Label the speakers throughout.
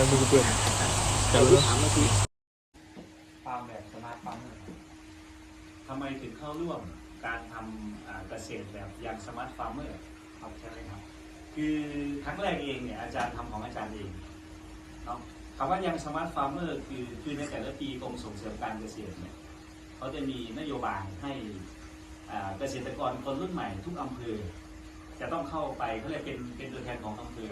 Speaker 1: อะไรมือเปื้อนจับเลย
Speaker 2: ถามเมื่อกี้
Speaker 3: ฟาร์มแบบสมาร์ทฟาร์มทำไมถึงเข้าร่วมการทำอ่าเกษตรแบบอย่างสมาร์ทฟาร์มเมอร์ครับใช่ไหมครับ คือครั้งแรกเองเนี่ยอาจารย์ทำของอาจารย์เองเนาะคำว่ายังสมาร์ทฟาร์มเมอร์คือคือในแต่ละปีกรมส่งเสริมการเกษตรเนี่ยเขาจะมีนโยบายให้อ่าเกษตรกรคนรุ่นใหม่ทุกอำเภอ จะต้องเข้าไปเขาเรียกเป็นเป็นตัวแทนของอำเภอ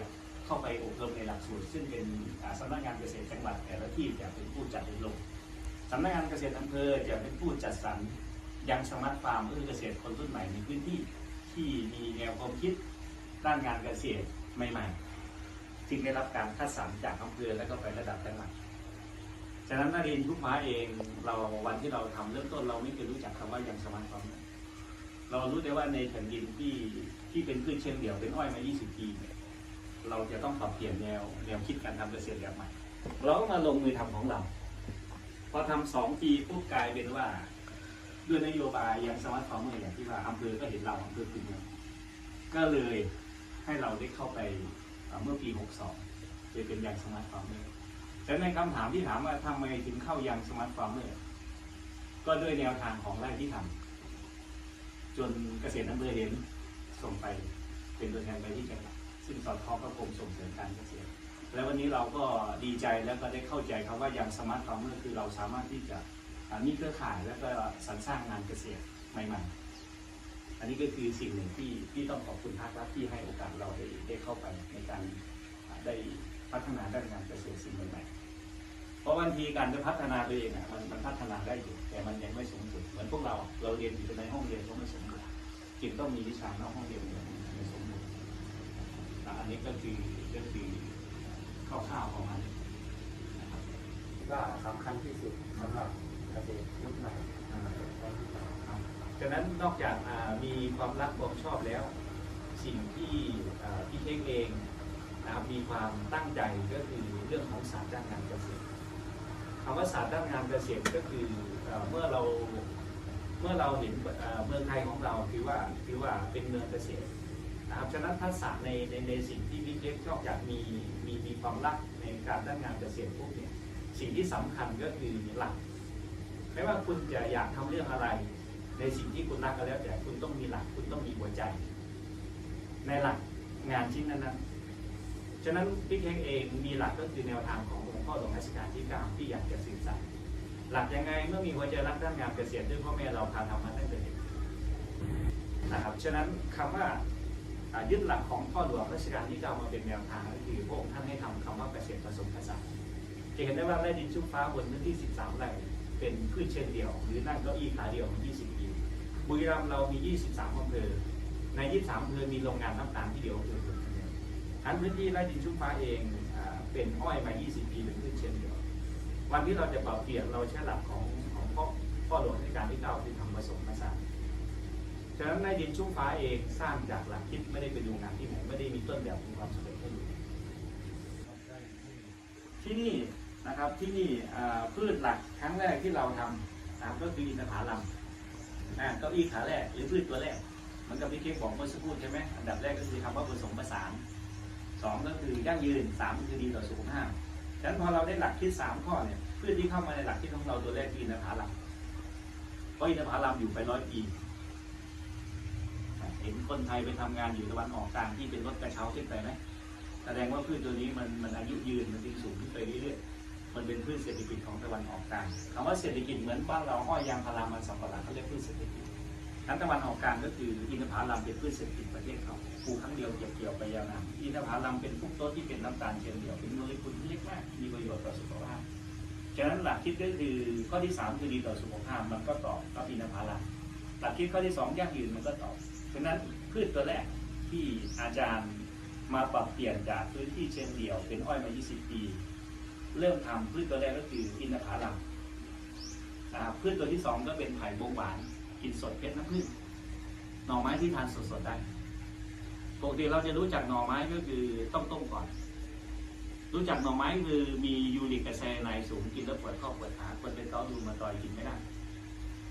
Speaker 3: เข้าไปอบรมในหลักสูตร ซึ่งเป็นอ่าสำนักงานเกษตรจังหวัดแต่ละที่จะเป็นผู้จัดอบรมสำนักงานเกษตรอำเภอจะเป็นผู้จัดสรรยังสมาร์ทฟาร์มก็คือเกษตรคนรุ่นใหม่ในพื้นที่ที่มีแนวความคิดด้านงานเกษตรใหม่ๆจึงได้รับการคัดสรรจากอำเภอแล้วก็ไประดับจังหวัดฉะนั้นนารินทุกม้าเองเราวันที่เราทำเริ่มต้นเราไม่เคยรู้จักคำว่ายังสมาร์ทฟาร์มเรารู้แต่ว่าในแผ่นดินที่ที่เป็นพืชเชิงเดี่ยวเป็นอ้อยมา 20 ปีเนี่ย เราจะต้องปรับเปลี่ยนแนวแนวคิดการทำเกษตรแบบใหม่ เราก็มาลงมือทำของเรา พอทำสองปีปุ๊บกลายเป็นว่าด้วยนโยบายยังสมาร์ทฟาร์มเมอร์อย่างที่ว่าอำเภอก็เห็นเราอำเภอคือเมืองก็เลยให้เราได้เข้าไปเมื่อปี 62จะเป็นยังสมาร์ทฟาร์มเมอร์แต่ในคำถามที่ถามว่าทำไมถึงเข้ายังสมาร์ทฟาร์มเมอร์ก็ด้วยแนวทางของไร่ที่ทำจนเกษตรอำเภอเห็นส่งไปเป็นตัวแทนไปที่จังหวัด ซึ่งสอดคล้องกับกรมส่งเสริมการเกษตร แล้ววันนี้เราก็ดีใจแล้วก็ได้เข้าใจคำว่ายังสมาร์ทฟาร์มเมอร์คือเราสามารถที่จะมีเครือข่ายแล้วก็สรรสร้างงานเกษตรใหม่ๆ อันนี้ก็คือสิ่งหนึ่งที่ที่ต้องขอบคุณภาครัฐที่ให้โอกาสเราได้ได้เข้าไปในการได้พัฒนาด้านงานเกษตรสิ่งใหม่ๆ เพราะบางทีการจะพัฒนาตัวเองอะมันมันพัฒนาได้อยู่แต่มันยังไม่สมดุลเหมือนพวกเราเราเรียนอยู่ในห้องเรียนก็ไม่สมดุลจึงต้องมีวิชานอกห้องเรียนอย่างไม่สมดุล อะอันนี้ก็คือก็คือคร่าวๆของมัน
Speaker 2: ก็สำคัญที่สุดสำหรับเกษตรยุคใหม่
Speaker 3: ฉะนั้นนอกจากอ่ามีความรักความชอบแล้ว สิ่งที่อ่าพี่เทคเองนะครับมีความตั้งใจก็คือเรื่องของศาสตร์ด้านงานเกษตรคำว่าศาสตร์ด้านงานเกษตรก็คือเอ่อเมื่อเราเมื่อเราเห็นเอ่อเมืองไทยของเราคือว่าคือว่าเป็นเมืองเกษตร นะครับฉะนั้นทักษะในในในสิ่งที่พี่เทคนอกจากมีมีมีความรักในการด้านงานเกษตรพวกเนี้ยสิ่งที่สำคัญก็คือหลักไม่ว่าคุณจะอยากทำเรื่องอะไร ในสิ่งที่คุณรักก็แล้ว แต่คุณต้องมีหลักคุณต้องมีหัวใจ ในหลักงานชิ้นนั้นๆฉะนั้นพี่เค้กเองมีหลักก็คือแนวทางของหลวงพ่อหลวงรัชกาลที่เก้าที่อยากจะสื่อสารหลักยังไงเมื่อมีหัวใจรักด้านงานเกษตรด้วยพ่อแม่เราพาทำมาตั้งแต่เด็กนะครับฉะนั้นคำว่าอ่า ยึดหลักของพ่อหลวงรัชกาลที่เก้ามาเป็นแนวทางก็คือพระองค์ท่านให้ทำคำว่าเกษตรผสมผสานจะเห็นได้ว่าไร่ดินชุ่มฟ้าบนพื้นที่ 13 ไร่เป็นพืชเชิงเดียว หรือนั่งเก้าอี้ขาเดียวมา20 ปีบุรีรัมย์เรามี 23อำเภอใน 23อำเภอมีโรงงานน้ำตาลที่เดียวคือทั้นพื้นที่ไร่ดินชุ่มฟ้าเองเป็นอ้อยมา 20 ปีเป็นพืชเชิงเดียว วันที่เราจะปรับเปลี่ยนเราใช้หลักของของพ่อพ่อหลวงในการที่เก้าที่ทำผสมผสาน ฉะนั้นในดินชุ่มฟ้าเองสร้างจากหลักคิดไม่ได้ไปดูงงานที่ไหนไม่ได้มีต้นแบบของความสำเร็จให้ดูที่นี่นะครับที่นี่พืชหลักครั้งแรกที่เราทำนะครับก็คืออินทผลัมนะเก้าอี้ขาแรกหรือพืชตัวแรกเหมันกับพี่เค้กบอกเมื่อสักครู่ใช่ไหมอันดับแรกก็คือคำว่าผสมผสานสองก็คือยั่งยืนสามก็คือดีต่อสุขภาพฉะนั้นพอเราได้หลักคิดสามข้อเนี่ยพืชที่เข้ามาในหลักคิดของเราตัวแรกคืออินทผลัมเพราะอินทผลัมอยู่ไปร้อยปี ห็นคนไทยไปทำงานอยู่ตะวันออกกลางที่เป็นรถกระเช้าขึ้นไปไหมแสดงว่าพืชตัวนี้มันมันอายุยืนมันจึงสูงขึ้นไปเรื่อยๆมันเป็นพืชเศรษฐกิจของตะวันออกกลางคำว่าเศรษฐกิจเหมือนบ้านเราอ้อยยางพารามันสำปะหลังเขาเรียกพืชเศรษฐกิจทั้นตะวันออกกลางก็คืออินทผลัมเป็นพืชเศรษฐกิจประเทศเขาปลูกครั้งเดียวเก็บเกี่ยวไปยาวนานอินทผลัมเป็นพวกต้นที่เป็นน้ำตาลเชิงเดียวเป็นโมเลกุลที่เล็กมากมีประโยชน์ต่อสุขภาพฉะนั้นหลักคิดก็คือข้อที่สามคือดีต่อสุขภาพมันก็ตอบกับอินทผลัมหลักคิดข้อที่สอยั่งยืนมันก็ตอบะนั้นพืชตัวแรกที่อาจารย์มาปรับเปลี่ยนจากพื้นที่เชิงเดี่ยวเป็นอ้อยมา 20 ปี เริ่มทำพืชตัวแรกก็คืออินทผลัมนะครับพืชตัวที่สองก็เป็นไผ่บงหวานกินสดเพชรน้ำผึ้งหน่อไม้ที่ทานสดๆได้ปกติเราจะรู้จักหน่อไม้ก็คือต้องต้มก่อน รู้จักหน่อไม้คือมียูริกแอซิดในสูงกินแล้วปวดข้อปวดขาคนเป็นเกาดูมาต่อยกินไม่ได้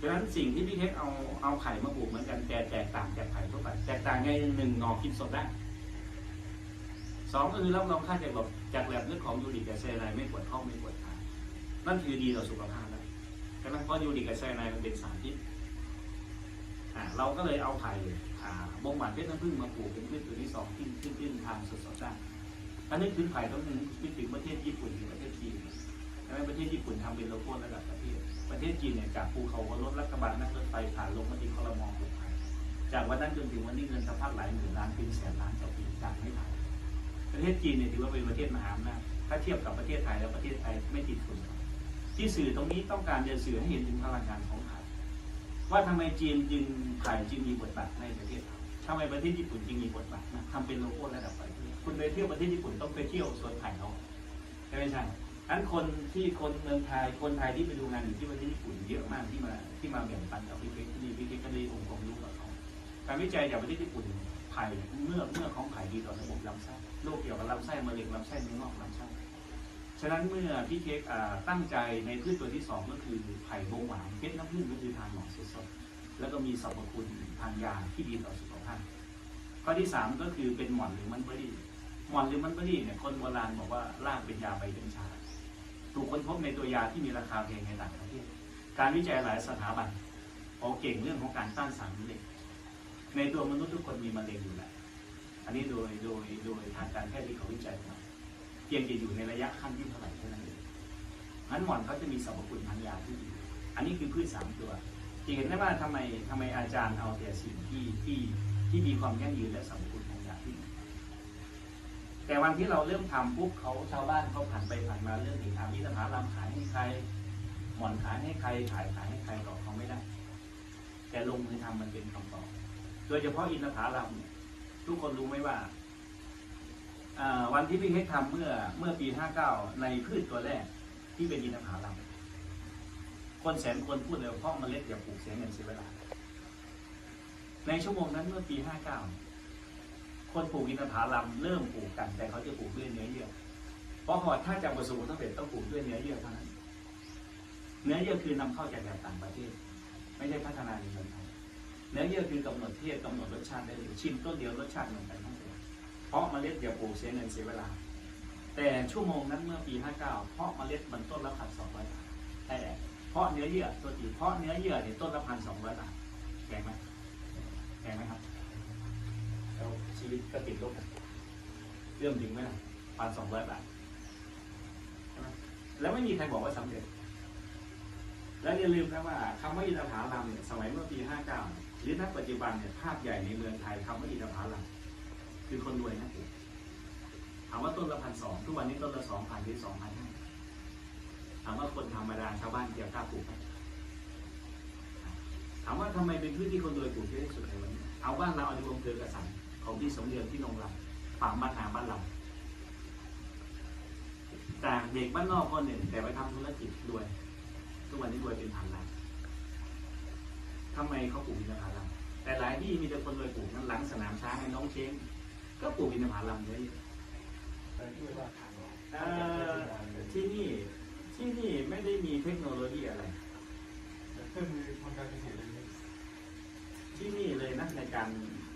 Speaker 3: ดังนั้นสิ่งที่พี่เทคเอาเอาไข่มาปลูกเหมือนกันแต่แตกต่างจากไข่ทั่วไปแตกต่างไงหนึ่งหน่อกินสดได้สองก็คือรับรองค่าจากแบบจากแลบเรื่องของยูริกแอซิดไนไม่ปวดท้องไม่ปวดขานั่นคือดีต่อสุขภาพแล้วใช่ไหมเพราะยูริกแอซิดไนมันเป็นสารพิษอ่าเราก็เลยเอาไผ่อ่าบงหวานเพชรน้ำผึ้งมาปลูกเป็นพืชตัวที่สองที่ขึ้นขึ้นทางสดๆได้อันนี้คือไผ่ต้องนึงคิดถึงประเทศญี่ปุ่นหรือประเทศจีน ไหมประเทศญี่ปุ่นทำเป็นโลโก้ระดับประเทศ ประเทศจีนเนี่ยจากภูเขารถรัฐบาลนั่งรถไฟผ่านลงมาที่คอรมอปลูกไผ่จากวันนั้นจนถึงวันนี้เงินสะพัดหลายหมื่นล้านเป็นแสนล้านต่อปีจากไม่ไผ่ประเทศจีนเนี่ยถือว่าเป็นประเทศมหาอำนาจถ้าเทียบกับประเทศไทยแล้วประเทศไทยไม่ติดฝุ่นที่สื่อตรงนี้ต้องการจะสื่อให้เห็นถึงพลังงานของไทยว่าทำไมจีนจึงไทยจึงมีบทบาทในประเทศไทยทำไมประเทศญี่ปุ่นจึงมีบทบาทนะทำเป็นโลโก้ระดับประเทศคุณไปเที่ยวประเทศญี่ปุ่นต้องไปเที่ยวสวนไผ่เขาใช่ไหมใช่ อันคนที่คนเมืองไทยคนไทยที่ไปดูงานอยู่ที่ประเทศญี่ปุ่นเยอะมากที่มาที่มาแบ่งปันกับพี่เพชรที่ดีพี่เพชรก็ได้องค์ความรู้กับเขาการวิจัยจากประเทศญี่ปุ่นไผ่เมื่อเมื่อของไผ่ดีต่อระบบลำไส้โรคเกี่ยวกับลำไส้มะเร็งลำไส้เนื้องอกลำไส้ฉะนั้นเมื่อพี่เค้กตั้งใจในพืชตัวที่สองก็คือไผ่บงหวานเพชรน้ำผึ้งก็คือทานหมอกสดๆแล้วก็มีสรรพคุณทางยาที่ดีต่อสุขภาพข้อที่สามก็คือเป็นหม่อนหรือมันเบอรี่หม่อนหรือมันเบอรี่เนี่ยคนโบราณบอกว่าลากเป็นยาใบกัญชา ถูกค้นพบในตัวยาที่มีราคาแพงในต่างประเทศ การวิจัยหลายสถาบันออกเก่งเรื่องของการต้านสารมะเร็งในตัวมนุษย์ทุกคนมีมะเร็งอยู่แล้วอันนี้โดยโดยโดยทางการแพทย์ที่เขาวิจัยมาเพียงจะอยู่ในระยะขั้นที่เท่าไหร่เท่านั้นเองงั้นหมอนเขาจะมีสรรพคุณทางยาที่ดีอันนี้คือพืชสามตัวจะเห็นได้ว่าทำไมทำไมอาจารย์เอาแต่สิ่งที่ที่ที่มีความยั่งยืนและสรรพคุณทางยาที่ดี แต่วันที่เราเริ่มทำปุ๊บเขาชาวบ้านเขาผ่านไปผ่านมาเรื่องถึงถามวิสภาลำขายให้ใคร หมอนขายให้ใครขายขายให้ใครตอบเขาไม่ได้ แต่ลงมือทำมันเป็นคำตอบ โดยเฉพาะอินทผลัมเนี่ยทุกคนรู้ไหมว่าวันที่พี่เฮกทำเมื่อเมื่อปี 59 ในพืชตัวแรกที่เป็นอินทผลัมคนแสนคนพูดเลยเพราะเมล็ดอย่าปลูกเสียเงินเสียเวลา ในชั่วโมงนั้นเมื่อปี 59 คนปลูกอินทผลัมเริ่มปลูกกัน แต่เขาจะปลูกด้วยเนื้อเยื่อเพราะพอถ้าจะประสบความสำเร็จต้องปลูกด้วยเนื้อเยื่อเท่านั้น เนื้อเยื่อคือนำเข้าจากต่างประเทศ ไม่ใช่พัฒนาในเมืองไทยเนื้อเยื่อคือกำหนดเทศกำหนดรสชาติได้เลยชิมต้นเดียวรสชาติเหมือนกันทั้งตัวเพราะเมล็ดอย่าปลูกเสียเงินเสียเวลา แต่ชั่วโมงนั้นเมื่อปี 59 เพราะเมล็ดมันต้นละพันสองร้อยบาทแต่เพราะเนื้อเยื่อตัวตีเพราะเนื้อเยื่อเนี่ยต้นละพันสองร้อยบาทแพงไหมแพงไหมครับ ชีวิตก็ติดลบเรื่องจริงไหมพันสองร้อยบาทใช่ไหมแล้วไม่มีใครบอกว่าสำเร็จ และอย่าลืมนะว่าคำว่าอินทผลัมเนี่ยสมัยเมื่อปี59หรือณปัจจุบันเนี่ยภาพใหญ่ในเมืองไทยคำว่าอินทผลัมคือคนรวยนะถามว่าต้นละพันสองทุกวันนี้ต้นละสองพันหรือสองพันห้าถามว่าคนธรรมดาชาวบ้านเกี่ยวกล้าปลูกไหมถามว่าทำไมเป็นพืชที่คนรวยปลูกเยอะที่สุดในวันนี้ เอาบ้านเราเอาในอำเภอกระสัน ของพี่สมเด็จที่นงรำฝั่งบ้านนาบ้านเราจากเด็กบ้านนอกคนหนึ่ง แต่ไปทำธุรกิจรวย ทุกวันนี้รวยเป็นพันล้านทำไมเขาปลูกอินทผลัมแต่หลายที่มีแต่คนรวยปลูกนั้นหลังสนามช้างให้น้องเช้งก็ปลูกอินทผลัมเยอะ
Speaker 2: แต่ที่ว่าทางเรา
Speaker 3: ๆเอ่อที่นี่ที่นี่ไม่ได้มีเทคโนโลยีอะไร
Speaker 2: เครื่องมือทางการเกษตรเลย
Speaker 3: ที่นี่เลยนะในการ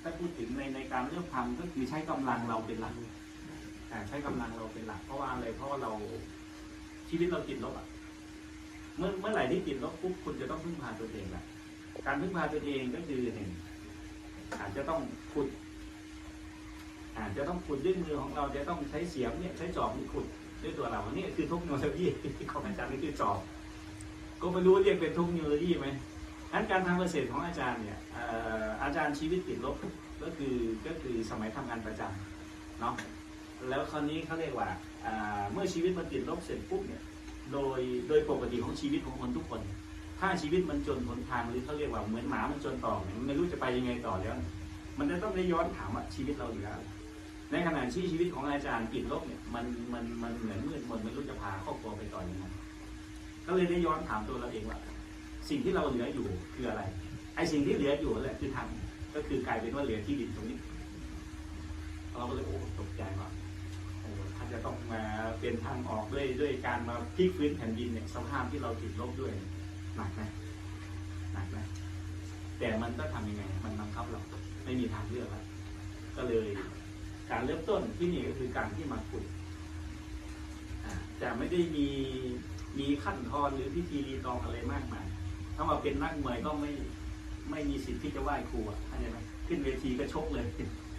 Speaker 3: ถ้าพูดถึงในในการเลือกทำก็คือใช้กำลังเราเป็นหลักอ่ใช้กำลังเราเป็นหลัก เพราะว่าอะไรเพราะว่าเราชีวิตเราติดลบอะเมื่อเมื่อไหร่ที่ติดลบปุ๊บคุณจะต้องพึ่งพาตัวเองแหละการพึ่งพาตัวเองก็คือหนึ่งอาจจะต้องขุด อาจจะต้องขุดด้วยมือของเราจะต้องใช้เสียมเนี่ยใช้จอบนี่ขุดด้วยตัวเราอันนี้คือเทคโนโลยีที่ของอาจารย์นี่คือจอบ ก็ไม่รู้เรียกเป็นเทคโนโลยีไหมั้นการทำเกษตรของอาจารย์เนี่ยอาจารย์ชีวิตติดลบก็คือก็คือสมัยทำงานประจำเนาะแล้วคราวนี้เขาเรียกว่าเมื่อชีวิตมันติดลบเสร็จปุ๊บเนี่ยโดยโดยปกติของชีวิตของคนทุกคน ถ้าชีวิตมันจนหนทางหรือเขาเรียกว่าเหมือนหมามันจนต่อเนี่ยมันไม่รู้จะไปยังไงต่อแล้ว มันจะต้องได้ย้อนถามว่าชีวิตเราเหลืออะไรในขณะที่ชีวิตของอาจารย์ติดลบเนี่ยมันมันมันเหมือนมืดมนไม่รู้จะพาครอบครัวไปต่อยังไงก็เลยได้ย้อนถามตัวเราเองว่า สิ่งที่เราเหลืออยู่คืออะไร ไอ้สิ่งที่เหลืออยู่นั่นแหละคือทางก็คือกลายเป็นว่าเหลือที่ดินตรงนี้ เราก็เลยโอ้ตกใจว่าโอ้ถ้าจะต้องมาเป็นทางออกด้วยด้วยการมาพลิกฟื้นแผ่นดินเนี่ยสภาพที่เราติดลบด้วยหนักนะหนักนะแต่มันก็ทำยังไง มันบังคับเราไม่มีทางเลือกแล้วก็เลย การเริ่มต้นที่นี่ก็คือการที่มาขุดอ่าแต่ไม่ได้มีมีขั้นตอนหรือพิธีรีตองอะไรมากมายามาเป็นนักมวยก็ไม่ไม่มีสิทธิ์ที่จะไหว้ครูอะเข้าใจไหมขึ้นเวทีก็ชกเลย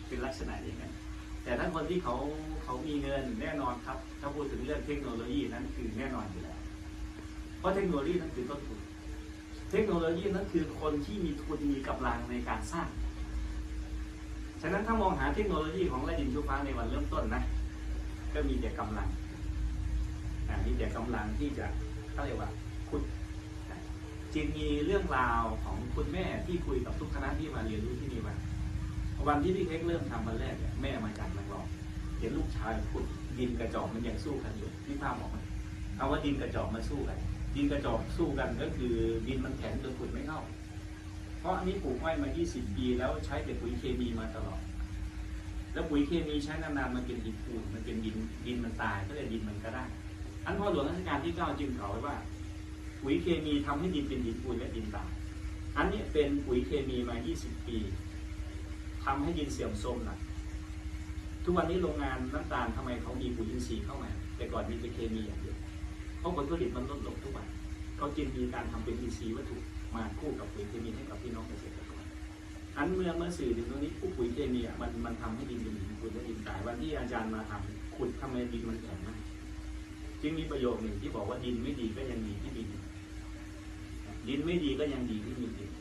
Speaker 3: เป็นลักษณะอย่างนั้นแต่ถ้าคนที่เขาเขามีเงินแน่นอนครับ ถ้าพูดถึงเรื่องเทคโนโลยีนั้นคือแน่นอนอยู่แล้ว เพราะเทคโนโลยีนั้นคือต้นทุนเทคโนโลยีนั้นคือคนที่มีทุนมีกำลังในการสร้าง ฉะนั้นถ้ามองหาเทคโนโลยีของระดินชุฟ้าในวันเริ่มต้นนะ ก็มีแต่กำลังอ่ามีแต่กำลังที่จะเขาเรียกว่าขุด จึงมีเรื่องราวของคุณแม่ที่คุยกับทุกคณะที่มาเรียนรู้ที่นี่ว่าวันที่พี่เค้กเริ่มทำวันแรกเนี่ยแม่มาจากนักรองเห็นลูกชายขุดดินกระจอกมันยังสู้กันอยู่พี่ภาพบอกไหมเอาว่าดินกระจอกมาสู้กัน ดินกระจอกสู้กันก็คือดินมันแข็งจนขุดไม่เข้า เพราะอันนี้ปลูกอ้มา 20 ปีแล้วใช้แต่ปุ๋ยเคมีมาตลอด แล้วปุ๋ยเคมีใช้นานๆมันเป็นดินปูนมันเป็นดินดินมันตายก็เลยดินมันก็ได้อันพ่อหลวงรัชกาลที่เก้าจึงกล่าวไว้ว่า ปุ๋ยเคมีทำให้ดินเป็นดินปูนและดินตายอันนี้เป็นปุ๋ยเคมีมา 20 ปีทำให้ดินเสื่อมโทรมนะทุกวันนี้โรงงานน้ำตาลทำไมเขามีปุ๋ยอินทรีย์เข้ามา แต่ก่อนมีแต่เคมีอย่างเดียวเพราะผลผลิตมันลดลงทุกวันเขาจึงมีการทำเป็นอินทรีย์วัตถุมาคู่กับปุ๋ยเคมีให้กับพี่น้องเกษตรกรอันเมื่อเมื่อสื่อถึงตรงนี้ผู้ปุ๋ยเคมีมันมันทำให้ดินเป็นดินขุดและดินตายวันที่อาจารย์มาทำขุดทำไมดินมันแข็งมากจึงมีประโยคหนึ่งที่บอกว่าดินไม่ดีก็ยังดีที่ดิน ดินไม่ดีก็ยังดีที่มีดิน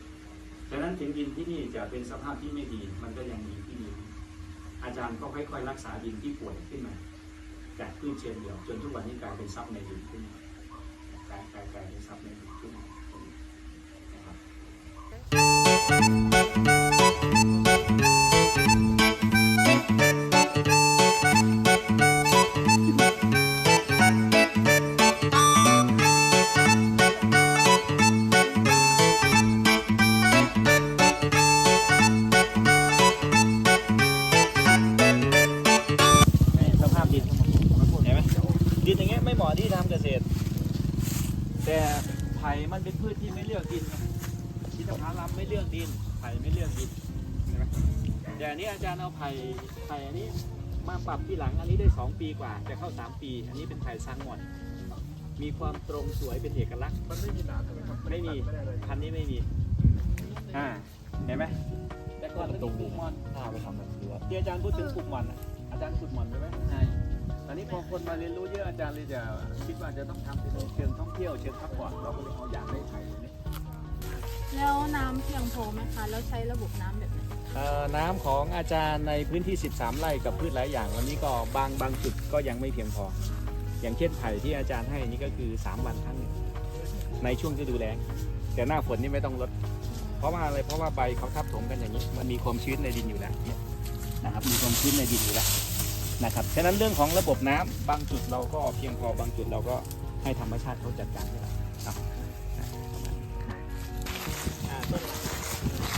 Speaker 3: ฉะนั้นถึงดินที่นี่จะเป็นสภาพที่ไม่ดี มันก็ยังดีที่ดีอาจารย์ก็ค่อยๆรักษาดินที่ป่วยขึ้นมาจากพืชเชิงเดียว จนทุกวันนี้กลายเป็นทรัพย์ในดินขึ้นกลายกลายกายเป็นทรัพย์ในดินขึ้นนะครับ ษตรแต่ไผ่มันเป็นพืชที่ไม่เลือกดินไงชิตพาลัมไม่เลือกดิน ไผ่ไม่เลือกดินเห็นไหมแต่อันนี้อาจารย์เอาไผ่ไผ่อันนี้มาปรับที่หลังอันนี้ได้ 2 ปีกว่า จะเข้า 3 ปี อันนี้เป็นไผ่ซังหมอนมีความตรงสวยเป็นเอกลักษณ์
Speaker 1: มันไม่มีหนามใช่ไหมครับ
Speaker 3: ไม่มี
Speaker 1: ไม่ได้เลย
Speaker 3: พันธุ์นี้ไม่มีอ่าเห็นไหมแต่ก่อนมันมีปลูกหมอน
Speaker 1: ถ้าไปทำแบบนี้ว่า
Speaker 3: ที่อาจารย์พูดถึงปลูกหมอนอะอาจารย์ปลูกหมอนใช่ไหมใช่ต อนนี้พอคนมาเรียนรู้เยอะอาจารย์เลยจะคิดว่าจะต้องทำเป็นเชิงท่องเที่ยวเชิงพักผ่อนเราก็เลยเอาอย่างได้ไทยนี้
Speaker 4: แล้วน้ำเพียงพอไหมคะ แล้วใช้ระบบน้ำแบบไหน
Speaker 3: น้ำของอาจารย์ในพื้นที่ 13 ไร่กับพืชหลายอย่าง วันนี้ก็บางบางจุดก็ยังไม่เพียงพอ อย่างเช่นไผ่ที่อาจารย์ให้นี่ก็คือ 3 วันครั้งหนึ่งในช่วงฤดูแล้งแต่หน้าฝนนี่ไม่ต้องลด เพราะว่าอะไรเพราะว่าใบเขาทับถมกันอย่างนี้ มันมีความชื้นในดินอยู่แล้วเนี่ยนะครับมีความชื้นในดินอยู่แล้ว นะครับฉะนั้นเรื่องของระบบน้ำบางจุดเราก็เพียงพอบางจุดเราก็ให้ธรรมชาติเขาจัดการให้เราเนาะอะประมาณนี้อ่าต้น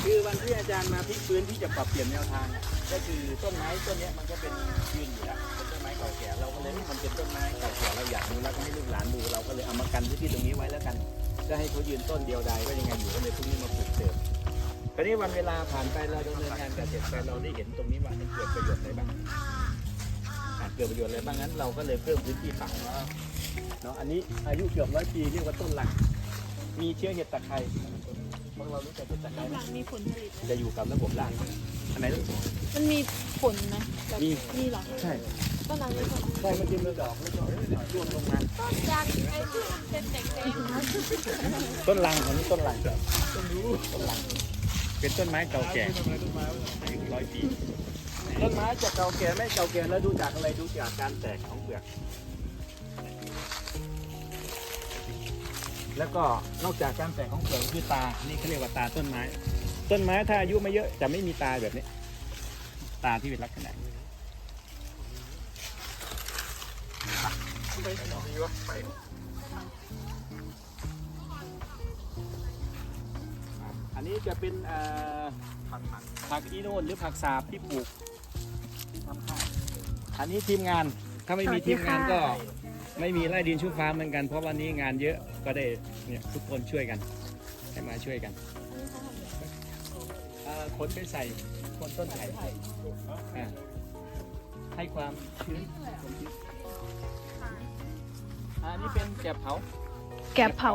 Speaker 3: คือวันที่อาจารย์มาพลิกฟื้นที่จะปรับเปลี่ยนแนวทางเนี่ยก็คือต้นไม้ต้นเนี้ยมันก็เป็นยืนอยู่แล้วเป็นต้นไม้เก่าแก่เราก็เลยมันเป็นต้นไม้เก่าแก่เราอยากดูแล้วก็ให้ลูกหลานดูเราก็เลยเอามากันพื้นที่ตรงนี้ไว้แล้วกันจะให้เขายืนต้นเดียวใดก็ยังไงอยู่ก็เลยพรุ่งนี้มาปลูกเสริมคราวนี้วันเวลาผ่านไปเราดำเนินงานเกษตรไปเราได้เห็นตรงนี้ว่ามันเกิดประโยชน์อะไรบ้างอะ เกิดประโยชน์อะไรบ้างงั้นเราก็เลยเพิ่มพื้นที่ป่าเนาะอันนี้อายุเกือบร้อยปีเรียกว่าต้นหลัก มีเชื้อเห็ดตะไคร้พวกเรารู้จักเห็ดตะไคร้ไหม
Speaker 4: หลังมีผลผลิตไหม
Speaker 3: จะอยู่กับระบบรางอันไหนลูก
Speaker 4: มันมีผลไหมแบบ
Speaker 3: มี
Speaker 4: มีเหรอ
Speaker 3: ใช่
Speaker 4: ต้นอะไรต้นอะไร
Speaker 3: ใช่มันจะมีดอกแล้วก็ร่วงลงมา
Speaker 4: ต้นยางไอ้ที่มันเป็นแดงๆนะ
Speaker 3: ต้นลังของนี้ต้นลังต้นรู้ต้นลังเป็นต้นไม้เก่าแก่อายุร้อยปี ต้นไม้จะเก่าแก่ไม่เก่าแก่แล้วดูจากอะไรดูจากการแตกของเปลือก แล้วก็นอกจากการแตกของเปลือกคือตา นี่เขาเรียกว่าตาต้นไม้ ต้นไม้ถ้าอายุไม่เยอะจะไม่มีตาแบบนี้ ตาที่เป็นลักษณะนี้อันนี้จะเป็น
Speaker 1: ผัก
Speaker 3: ผักอีโนนหรือผักสาบที่ปลูก อันนี้ทีมงานถ้าไม่มีทีมงานก็ไม่มีไร่ดินชุบฟ้าเหมือนกัน เพราะวันนี้งานเยอะก็ได้เนี่ยทุกคนช่วยกันให้มาช่วยกันเอ่อขนไปใส่คนต้นไผ่อ่า
Speaker 2: ให้ความชื้นสมชื้นอันนี้เป็นแกบเผา
Speaker 4: แกะเผา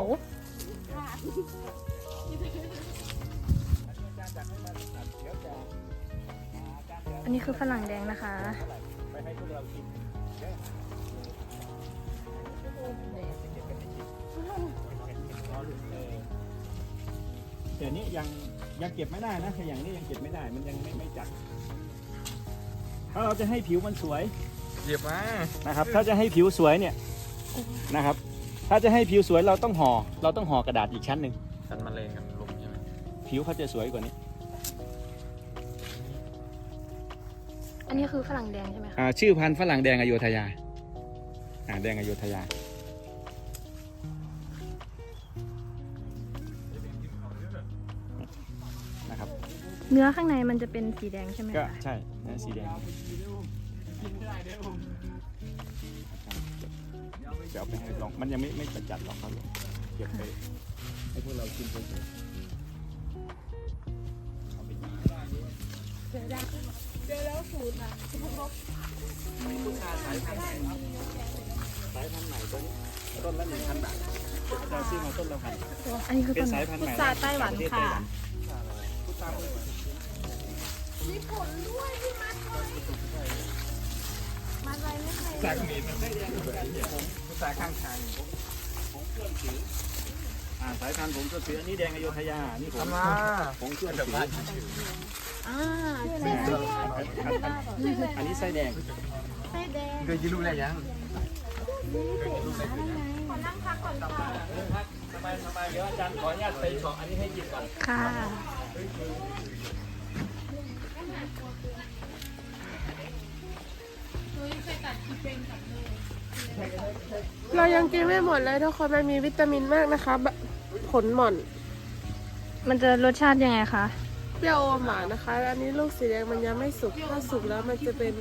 Speaker 4: อันนี้คือฝรั่งแดงนะคะ
Speaker 3: ไปให้พวกเรากินเยอะแต่นี้ยังยังเก็บไม่ได้นะถ้าอย่างนี้ยังเก็บไม่ได้ มันยังไม่ไม่จัด ถ้าเราจะให้ผิวมันสวย
Speaker 1: เหยียบมา
Speaker 3: นะครับ ถ้าจะให้ผิวสวยเนี่ยนะครับ ถ้าจะให้ผิวสวยเราต้องห่อ เราต้องห่อกระดาษอีกชั้นหนึ่ง
Speaker 1: กันมาเลงกันลมใช่ไหม
Speaker 3: ผิวเขาจะสวยกว่านี้
Speaker 4: นนี้คือฝรั่งแดงใช่ไหมคะ
Speaker 3: อ่าชื่อพันธุ์ฝรั่งแดงอโยธยาอ่าแดงอโยธยา นะครับ
Speaker 4: เนื้อข้างในมันจะเป็นสีแดงใช่ไหม
Speaker 3: ก็
Speaker 4: คะ
Speaker 3: ใช่นะสีแดงจะเอาไปให้ลอง มันยังไม่ไม่จัดหรอกครับลองเก็บไปให้พวกเรากินเฉยๆเอา ไปกินสายพันธุ์ใหม่ตัวนี้ต้นละหนึ่งพันบาทเราซื้อมาต้นละพัน
Speaker 4: อันนี้คือ
Speaker 3: เป็น
Speaker 4: ต้น
Speaker 3: สายพันธุ์ใหม่
Speaker 4: พุทราไต้หวัน
Speaker 3: ประเทศ
Speaker 4: ค่ะ
Speaker 1: จากหมีมันได้ยังภาษาข้างทาง
Speaker 3: ผมเครื่องถืออ่าสายพันธุ์ผมก็ถืออันนี้แดงอโยธยานี่ผม
Speaker 1: ทำมา
Speaker 3: ผมเครื่องถือ
Speaker 4: อ่า
Speaker 3: อันนี้ไส้แดง
Speaker 4: ไส้แดง
Speaker 1: เคยกินลูกได้ยัง
Speaker 3: สบายสบายเดี๋ยวอาจารย์ขออนุญาตไปเฉาะอันนี้ให้กินก่อน
Speaker 4: ค่ะ
Speaker 5: เรายังกินไม่หมดเลยทุกคนมันมีวิตามินมากนะคะแบบผลหม่อน
Speaker 4: มันจะรสชาติยังไงคะ
Speaker 5: เปรี้ยวอมหวานนะคะแล้วอันนี้ลูกสีแดงมันยังไม่สุก ถ้าสุกแล้วมันจะเป็น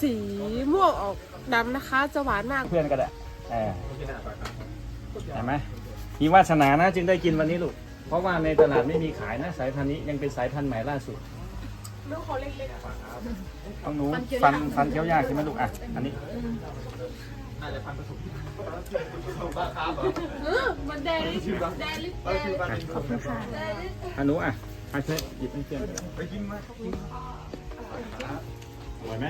Speaker 5: สีม่วงออกดำนะคะ จะหวานมาก
Speaker 3: เพื่อนก็ได้เออเห็นไหมมีวาสนานะจึงได้กินวันนี้ลูก เพราะว่าในตลาดไม่มีขายนะสายพันธุ์นี้ยังเป็นสายพันธุ์ใหม่ล่าสุด
Speaker 5: ลูกเขาเล็ก
Speaker 3: ต้องหนูฟันฟันเคี้ยวยากใช่ไหมลูกอะ อันนี้
Speaker 1: น่าจะพันผสม
Speaker 5: ๆเออมันแดงลิปแดงลิปแดง
Speaker 4: ขอบคุณค่ะ
Speaker 3: อันหนูอะ ให้เพื่อนหยิบให้เพื่อน
Speaker 1: ไปกินมา
Speaker 3: อร่อยไหม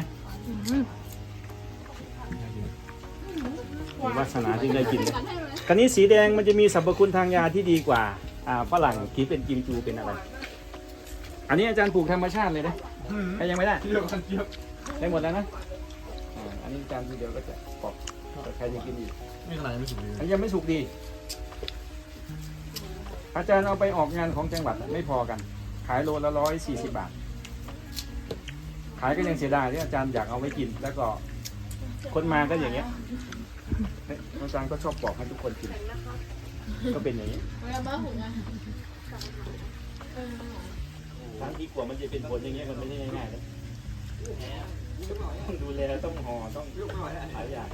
Speaker 3: มีวาสนาจึงได้กินคันนี้สีแดงมันจะมีสรรพคุณทางยาที่ดีกว่าอ่าฝรั่งที่เป็นกิมจูเป็นอะไร อันนี้อาจารย์ปลูกธรรมชาติเลยนะใครยังไม่ได้
Speaker 1: เที่ยวกันเที่ยว
Speaker 3: ได้หมดแล้วนะอ่าอันนี้อาจารย์ทีเดียวก็จะปอกแต่ใครยังกินอีก
Speaker 1: ไม่ขนาดไม่สุกเลย
Speaker 3: อันนยังไม่สุกดี อาจารย์เอาไปออกงานของจังหวัดไม่พอกัน ขายโลละร้อยสี่สิบบาท ขายก็ยังเสียดายที่อาจารย์อยากเอาไว้กิน แล้วก็คนมาก็อย่างเงี้ยเอ๊ะอาจารย์ก็ชอบบอกให้ทุกคนกิน ก็เป็นอย่างนี้บางทีกว่ามันจะเป็นผลอย่างเงี้ยมันไม่ใช่ง่ายๆนะต้องดูแลต้องห่อต้องหลายอย่าง